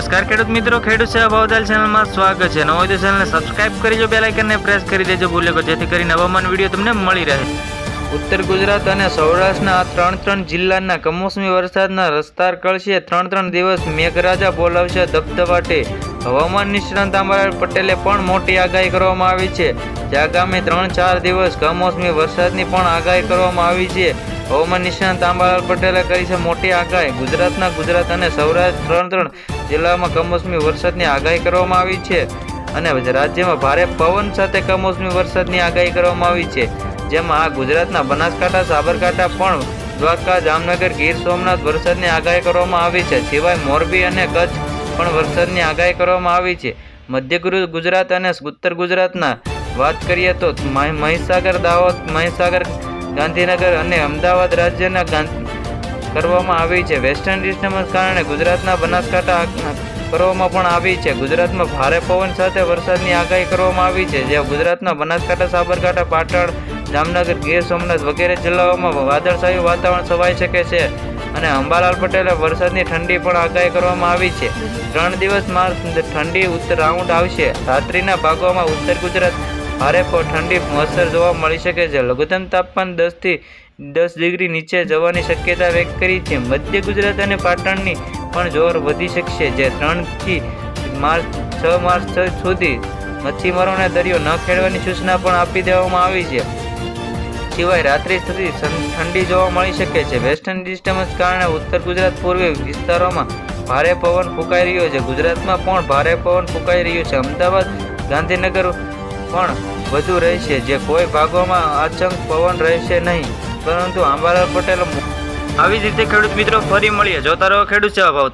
નમસ્કાર ખેડૂત મિત્રો, ખેડૂત સેવા ભાવતાલ ચેનલમાં સ્વાગત છે. ન હોય તો ચેનલને સબસ્ક્રાઇબ કરીજો બે લાઇકનને પ્રેસ કરી દેજો ભૂલ્યો જેથી કરીને હવામાન વીડિયો તમને મળી રહે. ઉત્તર ગુજરાત અને સૌરાષ્ટ્રના ત્રણ ત્રણ જિલ્લાના કમોસમી વરસાદના રસ્તાર કળશે. ત્રણ ત્રણ દિવસ મેઘરાજા બોલાવશે ધબધબાટે હવામાન નિષ્ણાંત આંબાલાલ પટેલે પણ મોટી આગાહી કરવામાં આવી છે. જે આગામી ત્રણ ચાર દિવસ કમોસમી વરસાદની પણ આગાહી કરવામાં આવી છે. હવામાન નિષ્ણાંત આંબાલાલ પટેલે કરી છે મોટી આગાહી. ગુજરાતના ગુજરાત અને સૌરાષ્ટ્ર ત્રણ ત્રણ જિલ્લામાં કમોસમી વરસાદની આગાહી કરવામાં આવી છે અને રાજ્યમાં ભારે પવન સાથે કમોસમી વરસાદની આગાહી કરવામાં આવી છે. જેમાં આ ગુજરાતના બનાસકાંઠા, સાબરકાંઠા પણ દ્વારકા, જામનગર, ગીર સોમનાથ વરસાદની આગાહી કરવામાં આવી છે. સિવાય મોરબી અને કચ્છ પણ વરસાદની આગાહી કરવામાં આવી છે. મધ્ય ગુજરાત અને ઉત્તર ગુજરાતના વાત કરીએ તો મહીસાગર દાહોદ, મહીસાગર, ગાંધીનગર અને અમદાવાદ રાજ્યના કરવામાં આવી છે. વેસ્ટર્ન ડિસ્ટર્બન્સ કારણે ગુજરાતના બનાસકાંઠા કરવામાં પણ આવી છે. ગુજરાતમાં ભારે પવન સાથે વરસાદની આગાહી કરવામાં આવી છે. જે ગુજરાતના બનાસકાંઠા, સાબરકાંઠા, પાટણ, જામનગર, ગીર, સોમનાથ વગેરે જિલ્લાઓમાં વાદળછાયું વાતાવરણ છવાઈ શકે છે અને અંબાલાલ પટેલે વરસાદની ઠંડી પણ આગાહી કરવામાં આવી છે. ત્રણ દિવસમાં ઠંડી ઉત્તર રાઉન્ડ આવશે. રાત્રિના ભાગોમાં ઉત્તર ગુજરાત ભારે ઠંડી અસર જોવા મળી શકે છે. લઘુત્તમ તાપમાન દસથી દસ ડિગ્રી નીચે જવાની શક્યતા વ્યક્ત કરી છે. મધ્ય ગુજરાત અને પાટણની પણ જોર વધી શકશે, જે ત્રણથી માર્ચ છ માર્ચ સુધી મચ્છીમારોને દરિયો ન ખેડવાની સૂચના પણ આપી દેવામાં આવી છે. સિવાય રાત્રિ સુધી ઠંડી જોવા મળી શકે છે. વેસ્ટર્ન ડિસ્ટર્બન્સ કારણે ઉત્તર ગુજરાત પૂર્વે વિસ્તારોમાં ભારે પવન ફૂંકાઈ રહ્યો છે. ગુજરાતમાં પણ ભારે પવન ફૂંકાઈ રહ્યો છે. અમદાવાદ, ગાંધીનગર પણ વધુ રહેશે, જે કોઈ ભાગોમાં આચંક પવન રહેશે નહીં. પરંતુ આંબાલાલ પટેલ આવી જ રીતે ખેડૂત મિત્રો ફરી મળીએ. જોતા રહો ખેડૂત સેવા ભાવ.